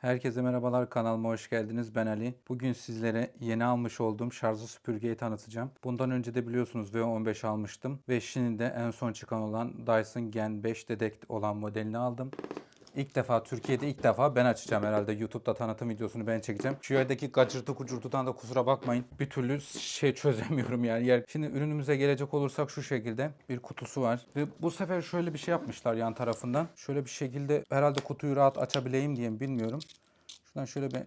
Herkese merhabalar kanalıma hoş geldiniz. Ben Ali. Bugün sizlere yeni almış olduğum şarjlı süpürgeyi tanıtacağım. Bundan önce de biliyorsunuz V15 almıştım ve şimdi de en son çıkan olan Dyson Gen 5 Dedect olan modelini aldım. İlk defa Türkiye'de ilk defa ben açacağım herhalde. YouTube'da tanıtım videosunu ben çekeceğim. Şu yerdeki gacırtı kucurtudan da kusura bakmayın. Bir türlü şey çözemiyorum yani. Yer. Şimdi ürünümüze gelecek olursak şu şekilde bir kutusu var. Ve bu sefer şöyle bir şey yapmışlar yan tarafından. Şöyle bir şekilde herhalde kutuyu rahat açabileyim diye mi bilmiyorum. Şuradan şöyle bir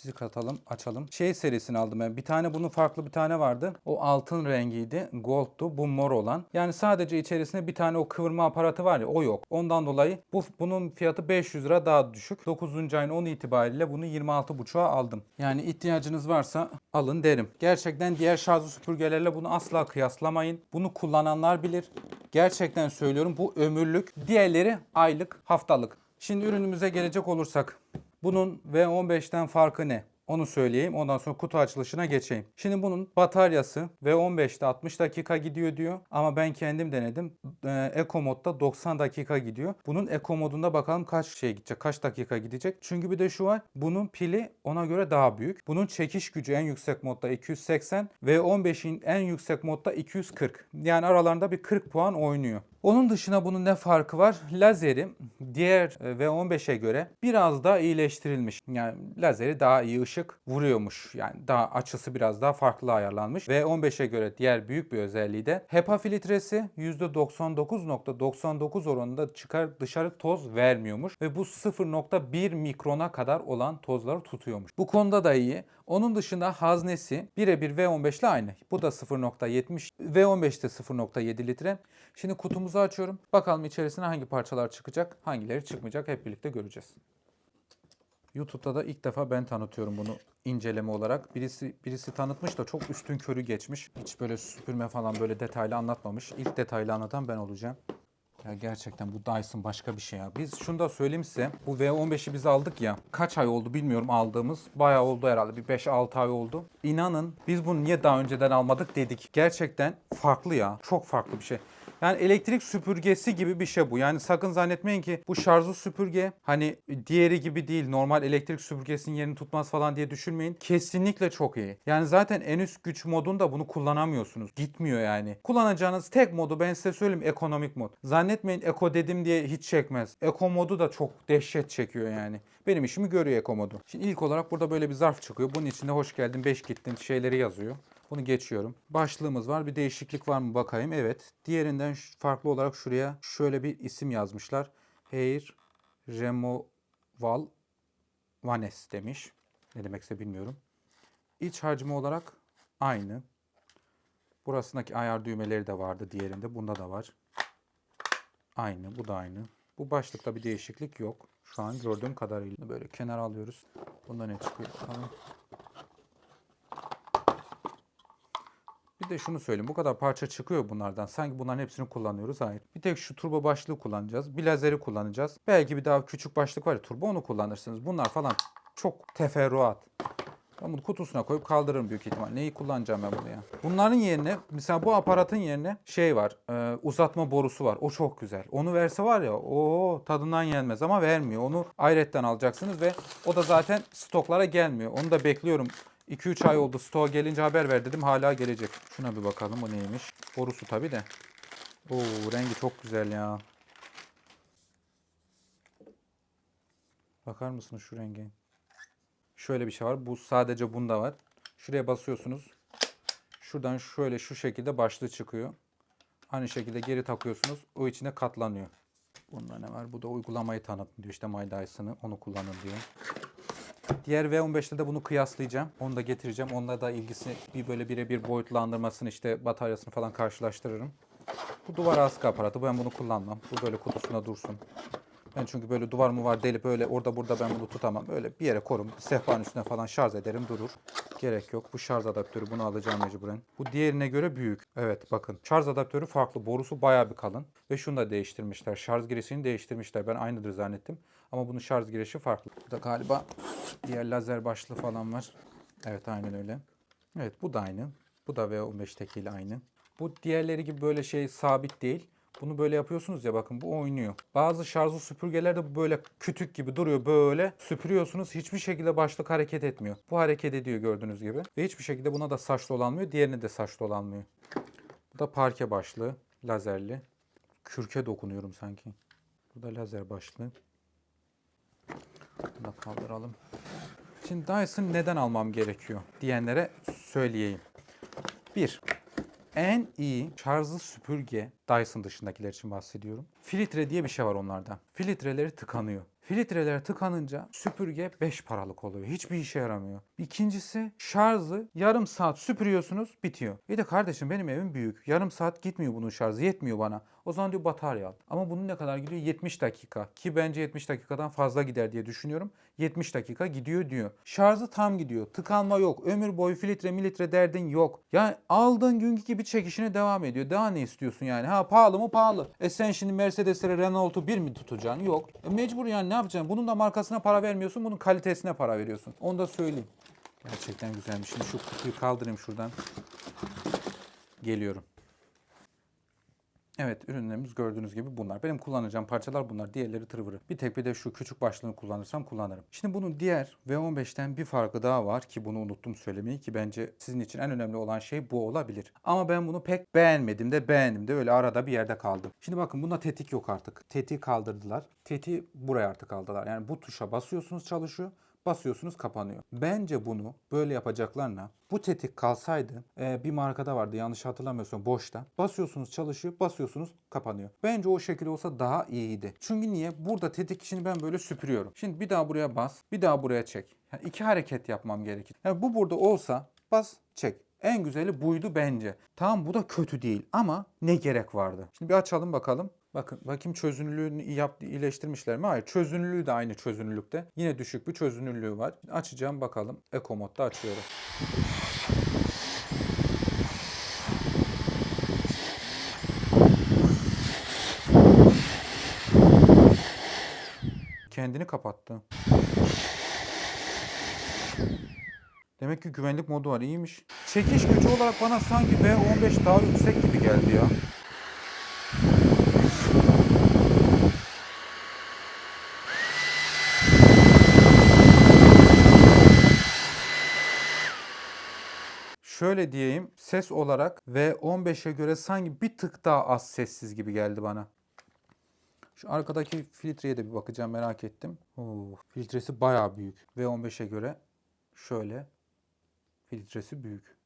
çizik atalım, açalım. Şey serisini aldım ben. Bir tane bunun farklı bir tane vardı. O altın rengiydi. Gold'tu. Bu mor olan. Yani sadece içerisinde bir tane o kıvırma aparatı var ya o yok. Ondan dolayı bu bunun fiyatı 500 lira daha düşük. 9. ayın 10 itibariyle bunu 26,5'a aldım. Yani ihtiyacınız varsa alın derim. Gerçekten diğer şarjlı süpürgelerle bunu asla kıyaslamayın. Bunu kullananlar bilir. Gerçekten söylüyorum bu ömürlük. Diğerleri aylık, haftalık. Şimdi ürünümüze gelecek olursak bunun V15'ten farkı ne? Onu söyleyeyim. Ondan sonra kutu açılışına geçeyim. Şimdi bunun bataryası V15'te 60 dakika gidiyor diyor. Ama ben kendim denedim. Eco modda 90 dakika gidiyor. Bunun Eco modunda bakalım kaç şey gidecek, kaç dakika gidecek. Çünkü bir de şu var. Bunun pili ona göre daha büyük. Bunun çekiş gücü en yüksek modda 280 V15'in en yüksek modda 240. Yani aralarında bir 40 puan oynuyor. Onun dışında bunun ne farkı var? Lazeri diğer e, V15'e göre biraz daha iyileştirilmiş. Yani lazeri daha iyi ışık vuruyormuş. Yani daha açısı biraz daha farklı ayarlanmış. V15'e göre diğer büyük bir özelliği de HEPA filtresi %99.99 oranında çıkar dışarı toz vermiyormuş. Ve bu 0.1 mikrona kadar olan tozları tutuyormuş. Bu konuda da iyi. Onun dışında haznesi birebir V15 ile aynı. Bu da 0.70. V15'te 0.7 litre. Şimdi kutumuzu açıyorum. Bakalım içerisine hangi parçalar çıkacak, hangileri çıkmayacak hep birlikte göreceğiz. YouTube'da da ilk defa ben tanıtıyorum bunu inceleme olarak. Birisi birisi tanıtmış da çok üstün körü geçmiş. Hiç böyle süpürme falan böyle detaylı anlatmamış. İlk detaylı anlatan ben olacağım. Ya gerçekten bu Dyson başka bir şey ya. Biz şunu da söyleyeyim size. Bu V15'i biz aldık ya. Kaç ay oldu bilmiyorum aldığımız. Bayağı oldu herhalde. Bir 5-6 ay oldu. İnanın biz bunu niye daha önceden almadık dedik. Gerçekten farklı ya. Çok farklı bir şey. Yani elektrik süpürgesi gibi bir şey bu. Yani sakın zannetmeyin ki bu şarjlı süpürge hani diğeri gibi değil. Normal elektrik süpürgesinin yerini tutmaz falan diye düşünmeyin. Kesinlikle çok iyi. Yani zaten en üst güç modunda bunu kullanamıyorsunuz. Gitmiyor yani. Kullanacağınız tek modu ben size söyleyeyim ekonomik mod. Zannetmeyin eko dedim diye hiç çekmez. Eko modu da çok dehşet çekiyor yani. Benim işimi görüyor eko modu. Şimdi ilk olarak burada böyle bir zarf çıkıyor. Bunun içinde hoş geldin, 5 gittin şeyleri yazıyor. Bunu geçiyorum. Başlığımız var. Bir değişiklik var mı bakayım. Evet. Diğerinden farklı olarak şuraya şöyle bir isim yazmışlar. Air Removal Vanes demiş. Ne demekse bilmiyorum. İç hacmi olarak aynı. Burasındaki ayar düğmeleri de vardı diğerinde. Bunda da var. Aynı. Bu da aynı. Bu başlıkta bir değişiklik yok. Şu an gördüğüm kadarıyla böyle kenara alıyoruz. Bunda ne çıkıyor? Bakalım. De şunu söyleyeyim. Bu kadar parça çıkıyor bunlardan. Sanki bunların hepsini kullanıyoruz. Hayır. Bir tek şu turbo başlığı kullanacağız. Bir lazeri kullanacağız. Belki bir daha küçük başlık var ya turbo onu kullanırsınız. Bunlar falan çok teferruat. Ben bunu kutusuna koyup kaldırırım büyük ihtimal. Neyi kullanacağım ben bunu ya? Bunların yerine mesela bu aparatın yerine şey var. e, uzatma borusu var. O çok güzel. Onu verse var ya o tadından yenmez ama vermiyor. Onu ayrıyetten alacaksınız ve o da zaten stoklara gelmiyor. Onu da bekliyorum. 2-3 ay oldu stoğa gelince haber ver dedim hala gelecek. Şuna bir bakalım bu neymiş. Borusu tabi de. Oo rengi çok güzel ya. Bakar mısınız şu renge? Şöyle bir şey var. Bu sadece bunda var. Şuraya basıyorsunuz. Şuradan şöyle şu şekilde başlığı çıkıyor. Aynı şekilde geri takıyorsunuz. O içine katlanıyor. Bunda ne var? Bu da uygulamayı tanıtın diyor. İşte My Dyson'ı onu kullanın diyor. Diğer V15'te de bunu kıyaslayacağım. Onu da getireceğim. Onunla da ilgisi bir böyle birebir boyutlandırmasını işte bataryasını falan karşılaştırırım. Bu duvar askı aparatı. Ben bunu kullanmam. Bu böyle kutusunda dursun. Ben çünkü böyle duvar mı var delip öyle orada burada ben bunu tutamam. Öyle bir yere korum. Sehpanın üstüne falan şarj ederim durur. Gerek yok. Bu şarj adaptörü bunu alacağım mecburen. Bu diğerine göre büyük. Evet bakın. Şarj adaptörü farklı. Borusu bayağı bir kalın. Ve şunu da değiştirmişler. Şarj girişini değiştirmişler. Ben aynıdır zannettim. Ama bunun şarj girişi farklı. Burada galiba diğer lazer başlığı falan var. Evet aynen öyle. Evet bu da aynı. Bu da V15'tekiyle aynı. Bu diğerleri gibi böyle şey sabit değil. Bunu böyle yapıyorsunuz ya bakın bu oynuyor. Bazı şarjlı süpürgelerde bu böyle kütük gibi duruyor böyle. Süpürüyorsunuz hiçbir şekilde başlık hareket etmiyor. Bu hareket ediyor gördüğünüz gibi. Ve hiçbir şekilde buna da saç dolanmıyor. Diğerine de saç dolanmıyor. Bu da parke başlığı. Lazerli. Kürke dokunuyorum sanki. Bu da lazer başlığı. Bunu da kaldıralım. Şimdi Dyson neden almam gerekiyor diyenlere söyleyeyim. Bir, en iyi şarjlı süpürge Dyson dışındakiler için bahsediyorum. Filtre diye bir şey var onlarda. Filtreleri tıkanıyor. Filtreler tıkanınca süpürge 5 paralık oluyor. Hiçbir işe yaramıyor. İkincisi şarjı yarım saat süpürüyorsunuz bitiyor. Bir de kardeşim benim evim büyük. Yarım saat gitmiyor bunun şarjı yetmiyor bana. O zaman diyor batarya al. Ama bunun ne kadar gidiyor? 70 dakika. Ki bence 70 dakikadan fazla gider diye düşünüyorum. 70 dakika gidiyor diyor. Şarjı tam gidiyor. Tıkanma yok. Ömür boyu filtre militre derdin yok. Yani aldığın günkü gibi çekişine devam ediyor. Daha ne istiyorsun yani? Ha pahalı mı pahalı. E sen şimdi Mercedes'lere Renault'u bir mi tutacaksın? Yok. E mecbur yani ne yapacaksın? Bunun da markasına para vermiyorsun. Bunun kalitesine para veriyorsun. Onu da söyleyeyim. Gerçekten güzelmiş. Şimdi şu kutuyu kaldırayım şuradan. Geliyorum. Evet ürünlerimiz gördüğünüz gibi bunlar. Benim kullanacağım parçalar bunlar. Diğerleri tırvırı. Bir tek bir de şu küçük başlığını kullanırsam kullanırım. Şimdi bunun diğer V15'ten bir farkı daha var ki bunu unuttum söylemeyi ki bence sizin için en önemli olan şey bu olabilir. Ama ben bunu pek beğenmedim de beğendim de öyle arada bir yerde kaldım. Şimdi bakın bunda tetik yok artık. Tetiği kaldırdılar. Tetiği buraya artık aldılar. Yani bu tuşa basıyorsunuz çalışıyor basıyorsunuz kapanıyor. Bence bunu böyle yapacaklarına bu tetik kalsaydı e, bir markada vardı yanlış hatırlamıyorsam boşta. Basıyorsunuz çalışıyor basıyorsunuz kapanıyor. Bence o şekilde olsa daha iyiydi. Çünkü niye? Burada tetik işini ben böyle süpürüyorum. Şimdi bir daha buraya bas bir daha buraya çek. Yani iki hareket yapmam gerekir. Yani bu burada olsa bas çek. En güzeli buydu bence. Tamam bu da kötü değil ama ne gerek vardı? Şimdi bir açalım bakalım. Bakın bakayım çözünürlüğünü yap, iyileştirmişler mi? Hayır. Çözünürlüğü de aynı çözünürlükte. Yine düşük bir çözünürlüğü var. Açacağım bakalım. Eco modda açıyorum. Kendini kapattı. Demek ki güvenlik modu var. iyiymiş. Çekiş gücü olarak bana sanki V15 daha yüksek gibi geldi ya. Şöyle diyeyim, ses olarak V15'e göre sanki bir tık daha az sessiz gibi geldi bana. Şu arkadaki filtreye de bir bakacağım merak ettim. Oo, filtresi bayağı büyük. V15'e göre şöyle filtresi büyük.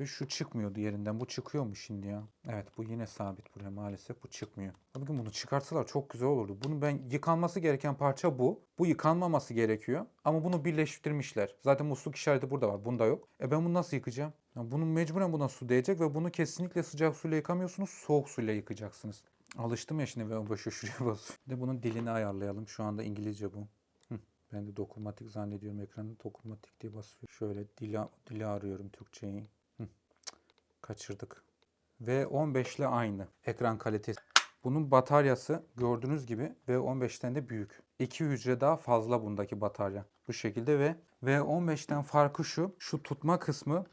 Ve şu çıkmıyordu yerinden. Bu çıkıyor mu şimdi ya? Evet bu yine sabit buraya maalesef. Bu çıkmıyor. Bugün bunu çıkartsalar çok güzel olurdu. Bunu ben yıkanması gereken parça bu. Bu yıkanmaması gerekiyor. Ama bunu birleştirmişler. Zaten musluk işareti burada var. Bunda yok. E ben bunu nasıl yıkayacağım? Ya bunun mecburen buna su değecek ve bunu kesinlikle sıcak suyla yıkamıyorsunuz. Soğuk suyla yıkacaksınız. Alıştım ya şimdi ve boşu şuraya bas. Bir de bunun dilini ayarlayalım. Şu anda İngilizce bu. Ben de dokunmatik zannediyorum. Ekranı dokunmatik diye basıyor. Şöyle dili, dili arıyorum Türkçeyi. Kaçırdık. V15 ile aynı. Ekran kalitesi. Bunun bataryası gördüğünüz gibi V15'ten de büyük. 2 hücre daha fazla bundaki batarya. Bu şekilde ve V15'ten farkı şu. Şu tutma kısmı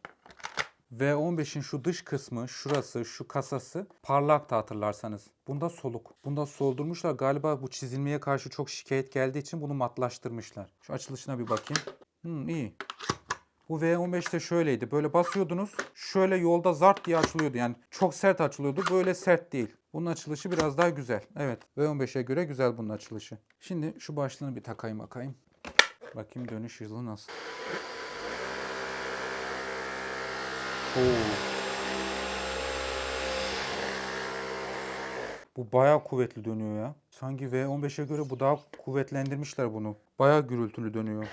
V15'in şu dış kısmı, şurası, şu kasası parlaktı hatırlarsanız. Bunda soluk. Bunda soldurmuşlar. Galiba bu çizilmeye karşı çok şikayet geldiği için bunu matlaştırmışlar. Şu açılışına bir bakayım. Hmm, iyi. Bu V15'te şöyleydi. Böyle basıyordunuz. Şöyle yolda zart diye açılıyordu. Yani çok sert açılıyordu. Böyle sert değil. Bunun açılışı biraz daha güzel. Evet. V15'e göre güzel bunun açılışı. Şimdi şu başlığını bir takayım bakayım. Bakayım dönüş hızı nasıl. Oo. Bu bayağı kuvvetli dönüyor ya. Sanki V15'e göre bu daha kuvvetlendirmişler bunu. Bayağı gürültülü dönüyor.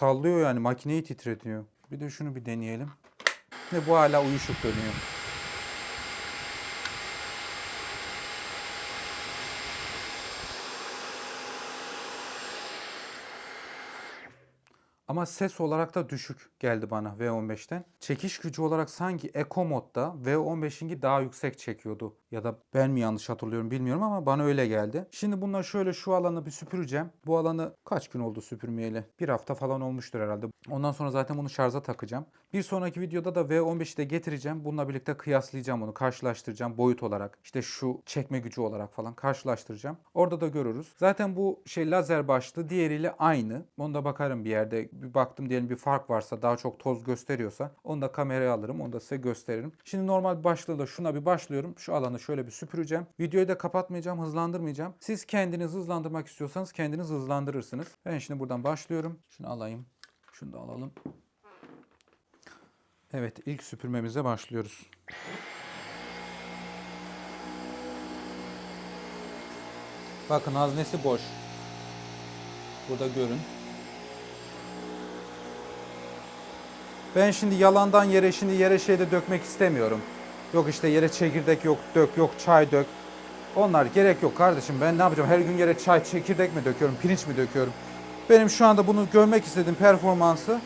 Sallıyor yani makineyi titretiyor. Bir de şunu bir deneyelim. Ve bu hala uyuşuk dönüyor. Ama ses olarak da düşük geldi bana V15'ten. Çekiş gücü olarak sanki Eco modda V15'inki daha yüksek çekiyordu. Ya da ben mi yanlış hatırlıyorum bilmiyorum ama bana öyle geldi. Şimdi bunlar şöyle şu alanı bir süpüreceğim. Bu alanı kaç gün oldu süpürmeyeli? Bir hafta falan olmuştur herhalde. Ondan sonra zaten bunu şarja takacağım. Bir sonraki videoda da V15'i de getireceğim. Bununla birlikte kıyaslayacağım onu. Karşılaştıracağım boyut olarak. İşte şu çekme gücü olarak falan karşılaştıracağım. Orada da görürüz. Zaten bu şey lazer başlı diğeriyle aynı. Onu da bakarım bir yerde. Bir baktım diyelim bir fark varsa daha çok toz gösteriyorsa onu da kameraya alırım. Onu da size gösteririm. Şimdi normal bir başlığıyla şuna bir başlıyorum. Şu alanı şöyle bir süpüreceğim. Videoyu da kapatmayacağım, hızlandırmayacağım. Siz kendiniz hızlandırmak istiyorsanız kendiniz hızlandırırsınız. Ben şimdi buradan başlıyorum. Şunu alayım. Şunu da alalım. Evet, ilk süpürmemize başlıyoruz. Bakın haznesi boş. Burada görün. Ben şimdi yalandan yere şimdi yere şey de dökmek istemiyorum. Yok işte yere çekirdek yok dök yok çay dök. Onlar gerek yok kardeşim. Ben ne yapacağım? Her gün yere çay çekirdek mi döküyorum? Pirinç mi döküyorum? Benim şu anda bunu görmek istediğim performansı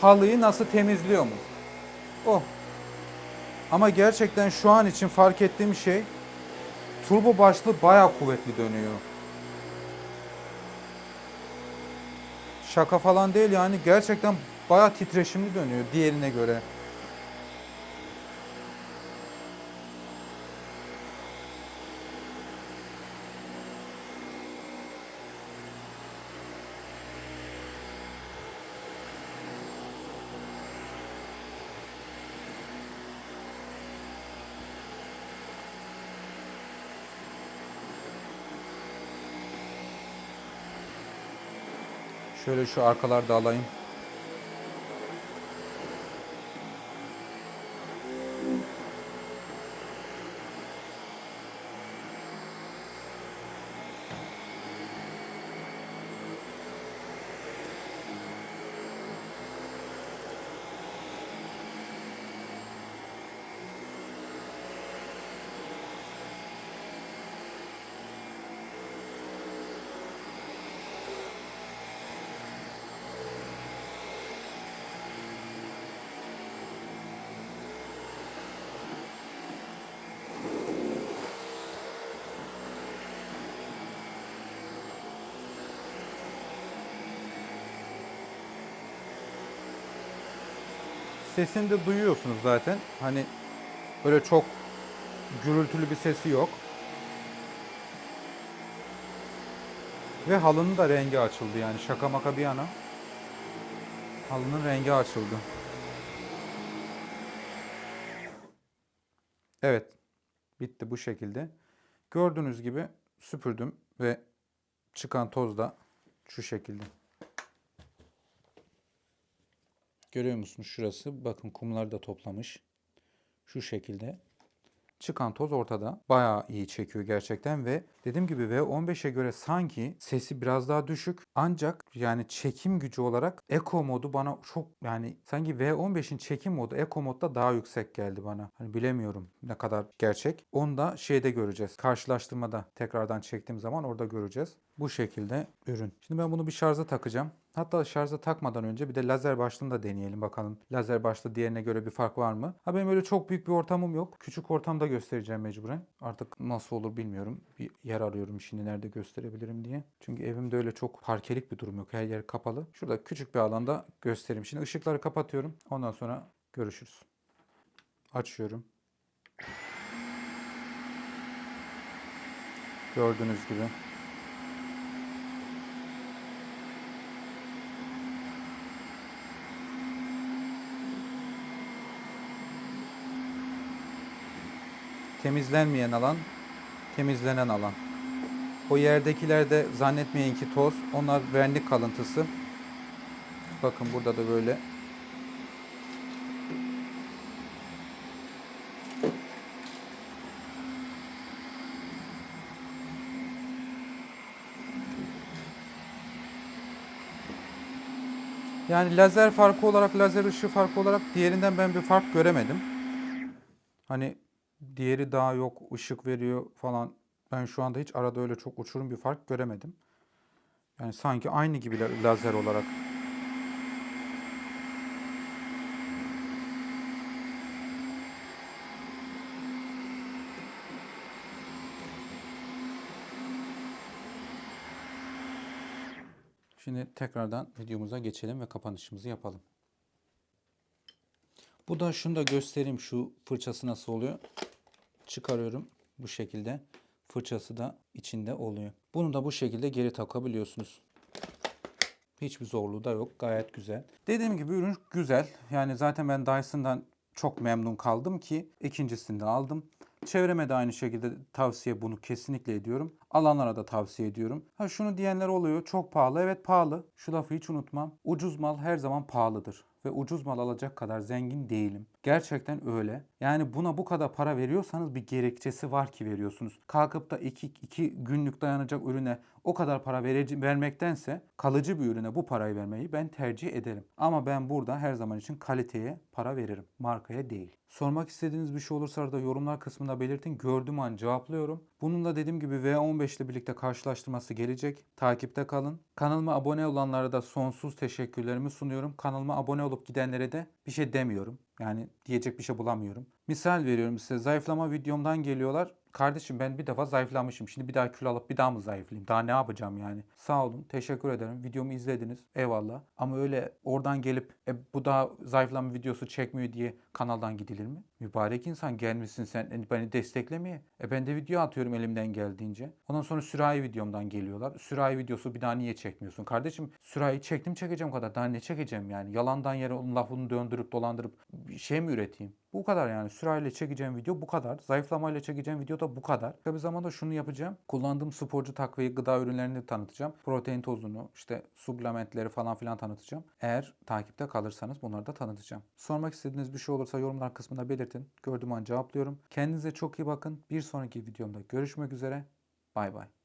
halıyı nasıl temizliyor mu? O. Ama gerçekten şu an için fark ettiğim şey turbo başlı bayağı kuvvetli dönüyor. Şaka falan değil yani gerçekten bayağı titreşimli dönüyor diğerine göre. Şöyle şu arkalarda alayım. Sesini de duyuyorsunuz zaten. Hani böyle çok gürültülü bir sesi yok. Ve halının da rengi açıldı yani şaka maka bir yana. Halının rengi açıldı. Evet. Bitti bu şekilde. Gördüğünüz gibi süpürdüm ve çıkan toz da şu şekilde. Görüyor musunuz şurası? Bakın kumları da toplamış. Şu şekilde. Çıkan toz ortada. Bayağı iyi çekiyor gerçekten ve dediğim gibi V15'e göre sanki sesi biraz daha düşük. Ancak yani çekim gücü olarak Eco modu bana çok yani sanki V15'in çekim modu Eco modda daha yüksek geldi bana. Hani bilemiyorum ne kadar gerçek. Onu da şeyde göreceğiz. Karşılaştırmada tekrardan çektiğim zaman orada göreceğiz. Bu şekilde ürün. Şimdi ben bunu bir şarja takacağım. Hatta şarja takmadan önce bir de lazer başlığını da deneyelim bakalım. Lazer başlığı diğerine göre bir fark var mı? Ha benim öyle çok büyük bir ortamım yok. Küçük ortamda göstereceğim mecburen. Artık nasıl olur bilmiyorum. Bir yer arıyorum şimdi nerede gösterebilirim diye. Çünkü evimde öyle çok parkelik bir durum yok. Her yer kapalı. Şurada küçük bir alanda göstereyim. Şimdi ışıkları kapatıyorum. Ondan sonra görüşürüz. Açıyorum. Gördüğünüz gibi. Temizlenmeyen alan, temizlenen alan. O yerdekiler de zannetmeyin ki toz. Onlar vernik kalıntısı. Bakın burada da böyle. Yani lazer farkı olarak, lazer ışığı farkı olarak diğerinden ben bir fark göremedim. Hani diğeri daha yok, ışık veriyor falan. Ben şu anda hiç arada öyle çok uçurum bir fark göremedim. Yani sanki aynı gibi lazer olarak. Şimdi tekrardan videomuza geçelim ve kapanışımızı yapalım. Bu da şunu da göstereyim şu fırçası nasıl oluyor. Çıkarıyorum bu şekilde. Fırçası da içinde oluyor. Bunu da bu şekilde geri takabiliyorsunuz. Hiçbir zorluğu da yok. Gayet güzel. Dediğim gibi ürün güzel. Yani zaten ben Dyson'dan çok memnun kaldım ki ikincisini de aldım. Çevreme de aynı şekilde tavsiye bunu kesinlikle ediyorum. Alanlara da tavsiye ediyorum. Ha şunu diyenler oluyor. Çok pahalı. Evet pahalı. Şu lafı hiç unutmam. Ucuz mal her zaman pahalıdır ve ucuz mal alacak kadar zengin değilim. Gerçekten öyle. Yani buna bu kadar para veriyorsanız bir gerekçesi var ki veriyorsunuz. Kalkıp da iki, iki günlük dayanacak ürüne o kadar para verici, vermektense kalıcı bir ürüne bu parayı vermeyi ben tercih ederim. Ama ben burada her zaman için kaliteye para veririm. Markaya değil. Sormak istediğiniz bir şey olursa da yorumlar kısmında belirtin. Gördüğüm an cevaplıyorum. Bunun da dediğim gibi V15 ile birlikte karşılaştırması gelecek. Takipte kalın. Kanalıma abone olanlara da sonsuz teşekkürlerimi sunuyorum. Kanalıma abone olup gidenlere de bir şey demiyorum. Yani diyecek bir şey bulamıyorum. Misal veriyorum size zayıflama videomdan geliyorlar. Kardeşim ben bir defa zayıflamışım. Şimdi bir daha kilo alıp bir daha mı zayıflayayım? Daha ne yapacağım yani? Sağ olun. Teşekkür ederim. Videomu izlediniz. Eyvallah. Ama öyle oradan gelip e, bu daha zayıflama videosu çekmiyor diye kanaldan gidilir mi? Mübarek insan gelmişsin sen e, beni desteklemeye. E ben de video atıyorum elimden geldiğince. Ondan sonra sürahi videomdan geliyorlar. Sürahi videosu bir daha niye çekmiyorsun? Kardeşim sürahi çektim çekeceğim kadar. Daha ne çekeceğim yani? Yalandan yere onun lafını döndürüp dolandırıp şey mi üreteyim? Bu kadar yani. Sürahiyle çekeceğim video bu kadar. Zayıflamayla çekeceğim video da bu kadar. Bir zamanda şunu yapacağım. Kullandığım sporcu takviye gıda ürünlerini tanıtacağım. Protein tozunu, işte supplementleri falan filan tanıtacağım. Eğer takipte kalırsanız bunları da tanıtacağım. Sormak istediğiniz bir şey olursa yorumlar kısmında belirtin. Gördüğüm an cevaplıyorum. Kendinize çok iyi bakın. Bir sonraki videomda görüşmek üzere. Bay bay.